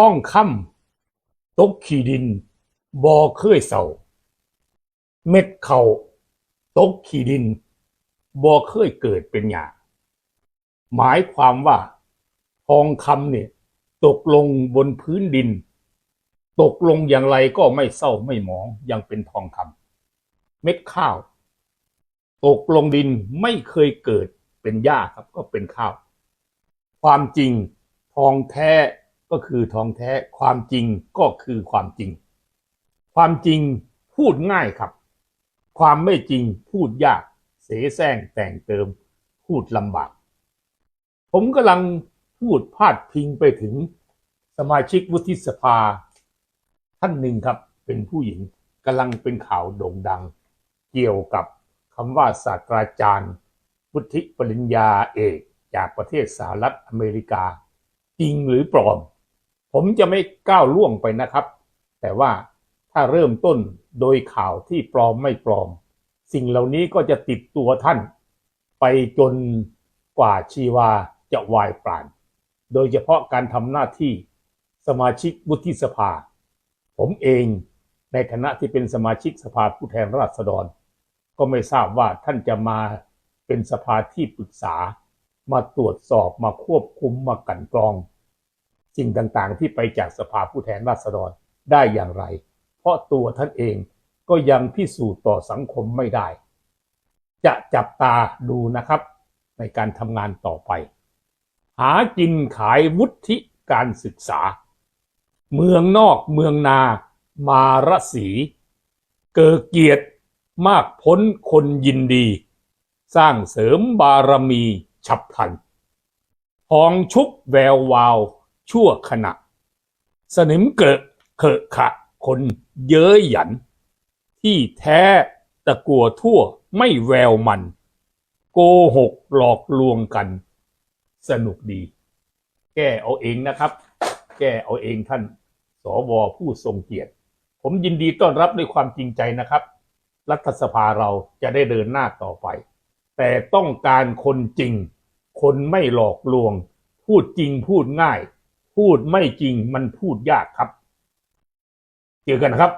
ท้องค่ำตกขี้ดินบ่อเคยเศร้าเม็ดเข่าตกขี้ดินบ่อเคยเกิดเป็นหยาหมายความว่าทองคำเนี่ยตกลงบนพื้นดิน ตกลงอย่างไรก็ไม่เศร้าไม่หมองยังเป็นทองคำเม็ดข้าว ตกลงดินไม่เคยเกิดเป็นหญ้าครับก็เป็นข้าว ความจริงทองแท้ ก็คือทองแท้ความจริงก็คือความจริง ความจริงพูดง่ายครับ ความไม่จริงพูดยาก เสแสร้งแต่งเติม พูดลำบาก ผมกำลังพูดพาดพิงไปถึงสมาชิกวุฒิสภา ท่านหนึ่งครับเป็นผู้หญิงกำลังเป็นข่าวโด่งดัง เกี่ยวกับคำว่าศาสตราจารย์วุฒิปริญญาเอกจากประเทศสหรัฐอเมริกา จริงหรือปลอม ผมจะไม่ก้าวล่วงไปนะครับ แต่ว่าถ้าเริ่มต้นโดยข่าวที่ปลอมไม่ปลอม สิ่งเหล่านี้ก็จะติดตัวท่าน ไปจนกว่าชีวาจะวายปราณโดยเฉพาะการทำหน้าที่สมาชิกวุฒิสภา ผมเองในฐานะที่เป็นสมาชิกสภาผู้แทนราษฎร ก็ไม่ทราบว่าท่านจะมาเป็นสภาที่ปรึกษา มาตรวจสอบมาควบคุมมากันกรอง สิ่งต่างๆ ที่ไปจากสภาผู้แทนราษฎรได้อย่างไร เพราะตัวท่านเองก็ยังพิสูจน์ต่อสังคมไม่ได้ จะจับตาดูนะครับในการทำงานต่อไป หากินขายวุฒิการศึกษา เมืองนอกเมืองนา มารสีเกิดเกียรติมากพ้นคนยินดี สร้างเสริมบารมีฉับพลันทองชุบแวววาว ชั่วขณะ สนิมเกลอะเขะขะ คนเย้ยหยัน ที่แท้ตะกัวทั่วไม่แววมัน โกหกหลอกลวงกัน สนุกดี แก้เอาเองนะครับ แก้เอาเองท่าน สวผู้ทรงเกียรติ ผมยินดีต้อนรับด้วยความจริงใจนะครับ รัฐสภาเราจะได้เดินหน้าต่อไป แต่ต้องการคนจริง คนไม่หลอกลวง พูดจริงพูดง่าย พูดไม่จริงมันพูดยากครับ เจอกันครับ